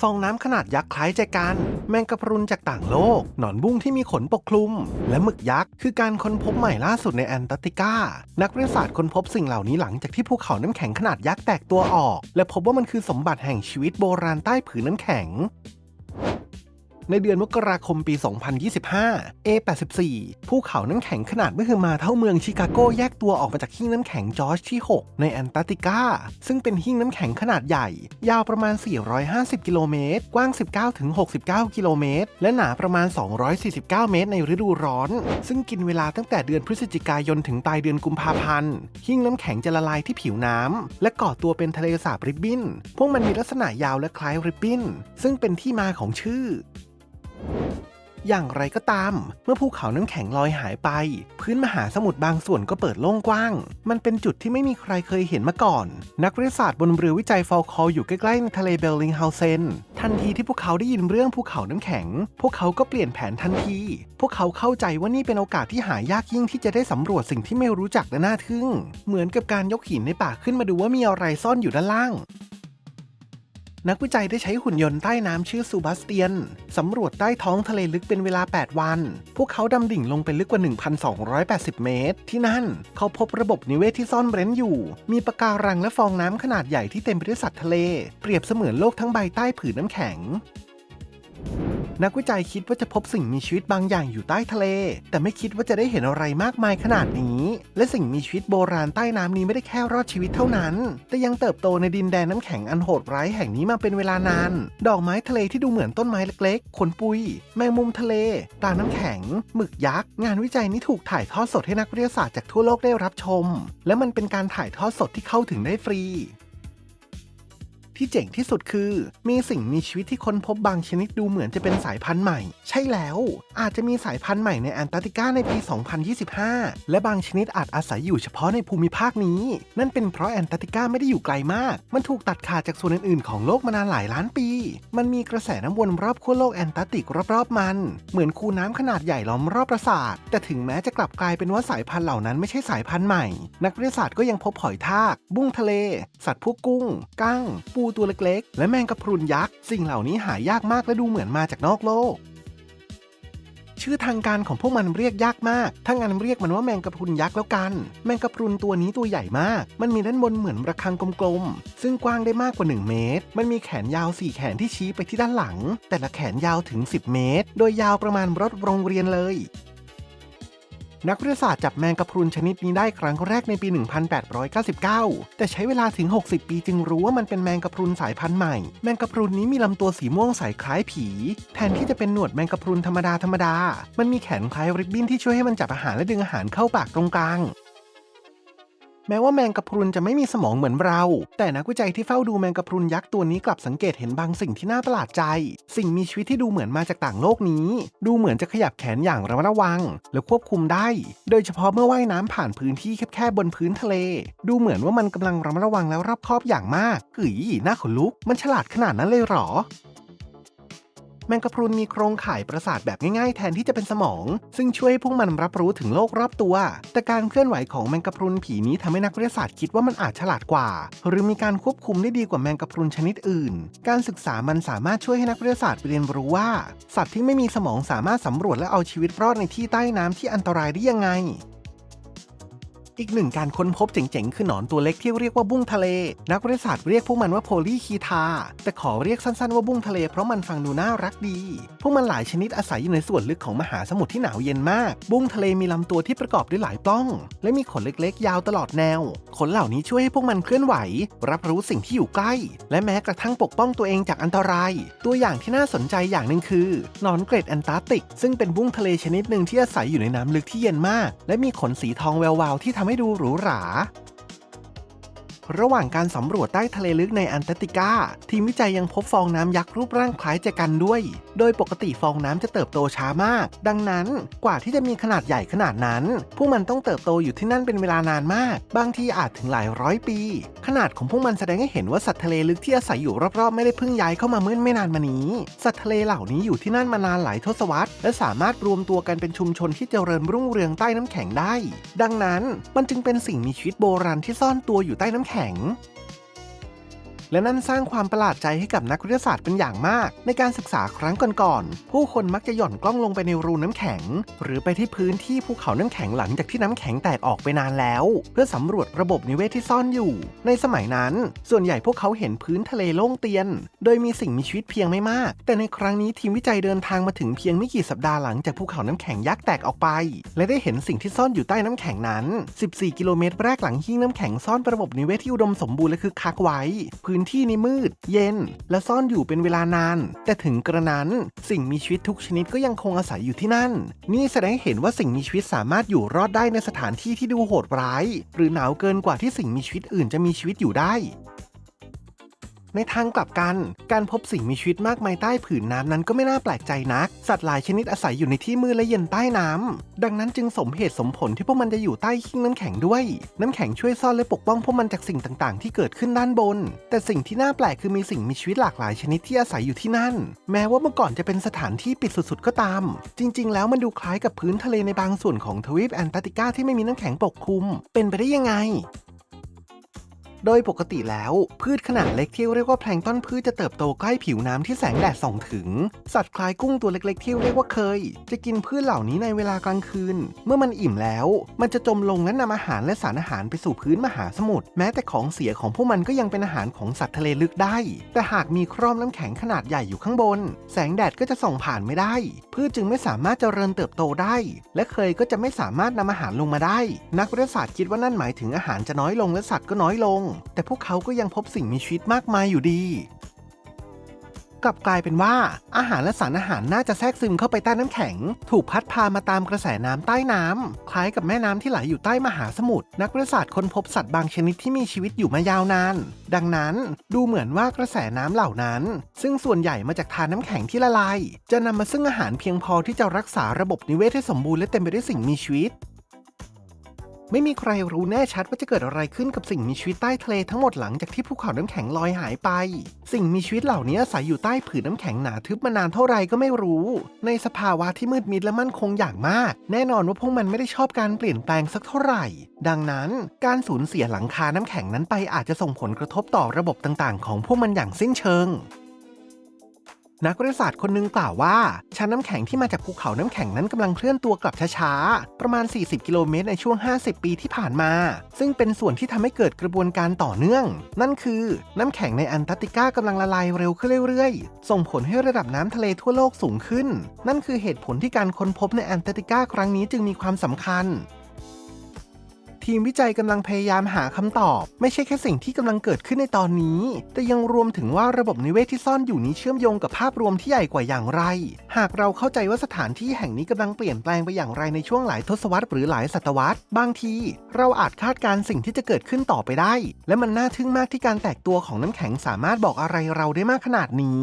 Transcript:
ฟองน้ำขนาดยักษ์คล้ายใจกัน แมงกะพรุนจากต่างโลก หนอนบุ้งที่มีขนปกคลุม และหมึกยักษ์คือการค้นพบใหม่ล่าสุดในแอนตาร์กติกา นักวิทยาศาสตร์ค้นพบสิ่งเหล่านี้หลังจากที่ภูเขาน้ำแข็งขนาดยักษ์แตกตัวออก และพบว่ามันคือสมบัติแห่งชีวิตโบราณใต้ผืนน้ำแข็ง ในเดือนมกราคมปี 2025 A84 ภูเขาน้ำแข็งขนาดไม่คือมาเท่าเมืองชิคาโกแยกตัวออกมาจากหิ้งน้ำแข็งจอร์จที่ 6 ในแอนตาร์กติกา ซึ่งเป็นหิ้งน้ำแข็งขนาดใหญ่ ยาวประมาณ 450 กิโลเมตร กว้าง 19-69 กิโลเมตร และหนาประมาณ 249 เมตรในฤดูร้อน ซึ่งกินเวลาตั้งแต่เดือนพฤศจิกายนถึงปลายเดือนกุมภาพันธ์หิ้งน้ำแข็งจะละลายที่ผิวน้ำและก่อตัวเป็นทะเลสาบริบบิ้น พวกมันมีลักษณะยาวและคล้ายริบบิ้น ซึ่งเป็นที่มาของชื่อ อย่างไรก็ตาม เมื่อภูเขาน้ำแข็งลอยหายไป พื้นมหาสมุทรบางส่วนก็เปิดโล่งกว้าง มันเป็นจุดที่ไม่มีใครเคยเห็นมาก่อน นักวิทยาศาสตร์บนเรือวิจัยฟอลคออยู่ใกล้ๆในทะเลเบลลิงเฮาเซนทันทีที่พวกเขาได้ยินเรื่องภูเขาน้ำแข็ง พวกเขาก็เปลี่ยนแผนทันที พวกเขาเข้าใจว่านี่เป็นโอกาสที่หายากยิ่งที่จะได้สำรวจสิ่งที่ไม่รู้จักและน่าทึ่ง เหมือนกับการยกหินในป่าขึ้นมาดูว่ามีอะไรซ่อนอยู่ด้านล่าง นักวิจัยได้ใช้หุ่นยนต์ใต้น้ำชื่อซูบาสเตียน สำรวจใต้ท้องทะเลลึกเป็นเวลา 8 วัน พวกเขาดำดิ่งลงไปลึกกว่า 1,280 เมตร ที่นั่นเขาพบระบบนิเวศที่ซ่อนเร้นอยู่ มีปะการังและฟองน้ำขนาดใหญ่ที่เต็มไปด้วยสัตว์ทะเล เปรียบเสมือนโลกทั้งใบใต้ผืนน้ำแข็ง นักวิจัยคิดว่าจะพบสิ่งมีชีวิตบางอย่างอยู่ใต้ทะเล แต่ไม่คิดว่าจะได้เห็นอะไรมากมายขนาดนี้ และสิ่งมีชีวิตโบราณใต้น้ำนี้ไม่ได้แค่รอดชีวิตเท่านั้น แต่ยังเติบโตในดินแดนน้ำแข็งอันโหดร้ายแห่งนี้มาเป็นเวลานาน ดอกไม้ทะเลที่ดูเหมือนต้นไม้เล็กๆ ขนปุย แมงมุมทะเล ปลาน้ำแข็ง หมึกยักษ์ งานวิจัยนี้ถูกถ่ายทอดสดให้นักวิทยาศาสตร์จากทั่วโลกได้รับชม และมันเป็นการถ่ายทอดสดที่เข้าถึงได้ฟรี ที่เจ๋งที่สุดคือ มีสิ่งมีชีวิตที่ค้นพบบางชนิดดูเหมือนจะเป็นสายพันธุ์ใหม่ ใช่แล้ว อาจจะมีสายพันธุ์ใหม่ในแอนตาร์กติกาในปี 2025 และบางชนิดอาจอาศัยอยู่เฉพาะในภูมิภาคนี้ นั่นเป็นเพราะแอนตาร์กติกาไม่ได้อยู่ไกลมาก มันถูกตัดขาดจากส่วนอื่นๆของโลกมานานหลายล้านปีมันมีกระแสน้ำวนรอบขั้วโลกแอนตาร์กติกรอบๆมัน เหมือนคูน้ำขนาดใหญ่ล้อมรอบปราสาท แต่ถึงแม้จะกลับกลายเป็นว่าสายพันธุ์เหล่านั้นไม่ใช่สายพันธุ์ใหม่ นักวิทยาศาสตร์ก็ยังพบหอยทาก บุ้งทะเล สัตว์พวกกุ้ง กั้ง ปูตัวเล็กๆ และแมงกะพรุนยักษ์ สิ่งเหล่านี้หายากมากและดูเหมือนมาจากนอกโลก ชื่อทางการของพวกมันเรียกยากมาก ถ้างั้นเรียกมันว่าแมงกะพรุนยักษ์แล้วกัน แมงกะพรุนตัวนี้ตัวใหญ่มาก มันมีด้านบนเหมือนระฆังกลมๆ ซึ่งกว้างได้มากกว่า 1 เมตร มันมีแขนยาว 4 แขนที่ชี้ไปที่ด้านหลัง แต่ละแขนยาวถึง 10 เมตร โดยยาวประมาณรถโรงเรียนเลย นักวิทยาศาสตร์จับแมงกะพรุนชนิดนี้ได้ครั้งแรกในปี 1899 แต่ใช้เวลาถึง 60 ปีจึงรู้ว่ามันเป็นแมงกะพรุนสายพันธุ์ใหม่ แมงกะพรุนนี้มีลำตัวสีม่วงใสคล้ายผี แทนที่จะเป็นหนวดแมงกะพรุนธรรมดาธรรมดา มันมีแขนคล้ายริบบิ้นที่ช่วยให้มันจับอาหารและดึงอาหารเข้าปากตรงกลาง แม้ว่าแมงกะพรุนจะไม่มีสมองเหมือนเรา แต่นักวิจัยที่เฝ้าดูแมงกะพรุนยักษ์ตัวนี้กลับสังเกตเห็นบางสิ่งที่น่าประหลาดใจ สิ่งมีชีวิตที่ดูเหมือนมาจากต่างโลกนี้ ดูเหมือนจะขยับแขนอย่างระมัดระวัง และควบคุมได้ โดยเฉพาะเมื่อว่ายน้ำผ่านพื้นที่แคบๆบนพื้นทะเล ดูเหมือนว่ามันกำลังระมัดระวังแล้วรอบคอบอย่างมากเฮ้ยน่าขนลุก มันฉลาดขนาดนั้นเลยเหรอ แมงกะพรุนมีโครงข่ายประสาทแบบง่ายๆ แทนที่จะเป็นสมอง ซึ่งช่วยให้พวกมันรับรู้ถึงโลกรอบตัว แต่การเคลื่อนไหวของแมงกะพรุนผีนี้ทำให้นักวิทยาศาสตร์คิดว่ามันอาจฉลาดกว่า หรือมีการควบคุมได้ดีกว่าแมงกะพรุนชนิดอื่น การศึกษามันสามารถช่วยให้นักวิทยาศาสตร์เรียนรู้ว่า สัตว์ที่ไม่มีสมองสามารถสำรวจและเอาชีวิตรอดในที่ใต้น้ำที่อันตรายได้ยังไง อีกหนึ่งการค้นพบเจ๋งๆ คือหนอนตัวเล็กที่เรียกว่าบุ้งทะเล นักวิทยาศาสตร์เรียกพวกมันว่าโพลีคีทา แต่ขอเรียกสั้นๆว่าบุ้งทะเลเพราะมันฟังดูน่ารักดี พวกมันหลายชนิดอาศัยอยู่ในส่วนลึกของมหาสมุทรที่หนาวเย็นมาก บุ้งทะเลมีลำตัวที่ประกอบด้วยหลายปล้อง และมีขนเล็กๆ ยาวตลอดแนว ขนเหล่านี้ช่วยให้พวกมันเคลื่อนไหว รับรู้สิ่งที่อยู่ใกล้ และแม้กระทั่งปกป้องตัวเองจากอันตราย ตัวอย่างที่น่าสนใจอย่างหนึ่งคือหนอนเกรดแอนตาร์กติก ซึ่งเป็นบุ้งทะเลชนิดหนึ่งที่อาศัยอยู่ในน้ำลึกที่เย็นมาก และมีขนสีทองแวววาวที่ทำให้ดูหรูหรา ระหว่างการสำรวจใต้ทะเลลึกในแอนตาร์กติกา ทีมวิจัยยังพบฟองน้ำยักษ์รูปร่างคล้ายแจกันด้วย โดยปกติฟองน้ำจะเติบโตช้ามาก ดังนั้นกว่าที่จะมีขนาดใหญ่ขนาดนั้น พวกมันต้องเติบโตอยู่ที่นั่นเป็นเวลานานมาก บางทีอาจถึงหลายร้อยปี ขนาดของพวกมันแสดงให้เห็นว่าสัตว์ทะเลลึกที่อาศัยอยู่รอบๆ ไม่ได้เพิ่งย้ายเข้ามาเมื่อไม่นานมานี้ สัตว์ทะเลเหล่านี้อยู่ที่นั่นมานานหลายทศวรรษ และสามารถรวมตัวกันเป็นชุมชนที่เจริญรุ่งเรืองใต้น้ำแข็งได้ ดังนั้นมันจึงเป็นสิ่งมีชีวิตโบราณที่ซ่อนตัวอยู่ใต้น้ำแข็งข็ง และนั่นสร้างความประหลาดใจให้กับนักวิทยาศาสตร์เป็นอย่างมาก ในการศึกษาครั้งก่อนๆผู้คนมักจะหย่อนกล้องลงไปในรูน้ำแข็ง หรือไปที่พื้นที่ภูเขาน้ำแข็งหลังจากที่น้ำแข็งแตกออกไปนานแล้ว เพื่อสำรวจระบบนิเวศที่ซ่อนอยู่ ในสมัยนั้น ส่วนใหญ่พวกเขาเห็นพื้นทะเลโล่งเตียน โดยมีสิ่งมีชีวิตเพียงไม่มาก แต่ในครั้งนี้ทีมวิจัยเดินทางมาถึงเพียงไม่กี่สัปดาห์หลังจากภูเขาน้ำแข็งยักษ์แตกออกไป และได้เห็นสิ่งที่ซ่อนอยู่ใต้น้ำแข็งนั้น 14 กิโลเมตรแรกหลังหิ้งน้ำแข็งซ่อนระบบนิเวศที่อุดมสมบูรณ์และคึกคักไว้พื้นที่นี้มืด เย็น และซ่อนอยู่เป็นเวลานาน แต่ถึงกระนั้นสิ่งมีชีวิตทุกชนิดก็ยังคงอาศัยอยู่ที่นั่น นี่แสดงให้เห็นว่าสิ่งมีชีวิตสามารถอยู่รอดได้ในสถานที่ที่ดูโหดร้าย หรือหนาวเกินกว่าที่สิ่งมีชีวิตอื่นจะมีชีวิตอยู่ได้ ในทางกลับกัน การพบสิ่งมีชีวิตมากมายใต้ผืนน้ำนั้นก็ไม่น่าแปลกใจนัก สัตว์หลายชนิดอาศัยอยู่ในที่มืดและเย็นใต้น้ำ ดังนั้นจึงสมเหตุสมผลที่พวกมันจะอยู่ใต้หิ้งน้ำแข็งด้วย น้ำแข็งช่วยซ่อนและปกป้องพวกมันจากสิ่งต่างๆ ที่เกิดขึ้นด้านบน แต่สิ่งที่น่าแปลกคือมีสิ่งมีชีวิตหลากหลายชนิดที่อาศัยอยู่ที่นั่น แม้ว่าเมื่อก่อนจะเป็นสถานที่ปิดสุดๆ ก็ตาม จริง ๆ แล้วมันดูคล้ายกับพื้นทะเลในบางส่วนของทวีปแอนตาร์กติกาที่ไม่มีน้ำแข็งปกคลุม เป็นไปได้ยังไง โดยปกติแล้วพืชขนาดเล็กที่เรียกว่าแพลงต้นพืชจะเติบโตใกล้ผิวน้ำที่แสงแดดส่องถึง สัตว์คล้ายกุ้งตัวเล็กๆที่เรียกว่าเคย จะกินพืชเหล่านี้ในเวลากลางคืน เมื่อมันอิ่มแล้ว มันจะจมลงและนำอาหารและสารอาหารไปสู่พื้นมหาสมุทรแม้แต่ของเสียของพวกมันก็ยังเป็นอาหารของสัตว์ทะเลลึกได้ แต่หากมีคร่อมน้ำแข็งขนาดใหญ่อยู่ข้างบน แสงแดดก็จะส่องผ่านไม่ได้ พืชจึงไม่สามารถเจริญเติบโตได้ และเคยก็จะไม่สามารถนำอาหารลงมาได้ นักวิทยาศาสตร์คิดว่านั่นหมายถึงอาหารจะน้อยลงและสัตว์ก็น้อยลงแต่พวกเขาก็ยังพบสิ่งมีชีวิตมากมายอยู่ดี กลับกลายเป็นว่า อาหารและสารอาหารน่าจะแทรกซึมเข้าไปใต้น้ำแข็ง ถูกพัดพามาตามกระแสน้ำใต้น้ำคล้ายกับแม่น้ำที่ไหลอยู่ใต้มหาสมุทรนักวิทยาศาสตร์ค้นพบสัตว์บางชนิดที่มีชีวิตอยู่มายาวนาน ดังนั้นดูเหมือนว่ากระแสน้ำเหล่านั้น ซึ่งส่วนใหญ่มาจากทานน้ำแข็งที่ละลายจะนำมาซึ่งอาหารเพียงพอที่จะรักษาระบบนิเวศให้สมบูรณ์และเต็มไปด้วยสิ่งมีชีวิต ไม่มีใครรู้แน่ชัดว่าจะเกิดอะไรขึ้นกับสิ่งมีชีวิตใต้ทะเลทั้งหมดหลังจากที่ภูเขาน้ำแข็งลอยหายไป สิ่งมีชีวิตเหล่านี้อาศัยอยู่ใต้ผืนน้ำแข็งหนาทึบมานานเท่าไรก็ไม่รู้ ในสภาวะที่มืดมิดและมั่นคงอย่างมาก แน่นอนว่าพวกมันไม่ได้ชอบการเปลี่ยนแปลงสักเท่าไหร่ ดังนั้น การสูญเสียหลังคาน้ำแข็งนั้นไปอาจจะส่งผลกระทบต่อระบบต่างๆ ของพวกมันอย่างสิ้นเชิง นักวิทยาศาสตร์คนหนึงกล่าวว่า ชั้นน้ำแข็งที่มาจากภูเขาน้ำแข็งนั้นกำลังเคลื่อนตัวกลับช้าๆ ประมาณ 40 กิโลเมตรในช่วง 50 ปีที่ผ่านมา ซึ่งเป็นส่วนที่ทำให้เกิดกระบวนการต่อเนื่อง นั่นคือน้ำแข็งในแอนตาร์กติกากำลังละลายเร็วขึ้นเรื่อยๆ ส่งผลให้ระดับน้ำทะเลทั่วโลกสูงขึ้น นั่นคือเหตุผลที่การค้นพบในแอนตาร์กติกาครั้งนี้จึงมีความสำคัญ ทีมวิจัยกำลังพยายามหาคำตอบ ไม่ใช่แค่สิ่งที่กำลังเกิดขึ้นในตอนนี้ แต่ยังรวมถึงว่าระบบนิเวศที่ซ่อนอยู่นี้เชื่อมโยงกับภาพรวมที่ใหญ่กว่าอย่างไร หากเราเข้าใจว่าสถานที่แห่งนี้กำลังเปลี่ยนแปลงไปอย่างไรในช่วงหลายทศวรรษหรือหลายศตวรรษ บางที เราอาจคาดการสิ่งที่จะเกิดขึ้นต่อไปได้ และมันน่าทึ่งมากที่การแตกตัวของน้ำแข็งสามารถบอกอะไรเราได้มากขนาดนี้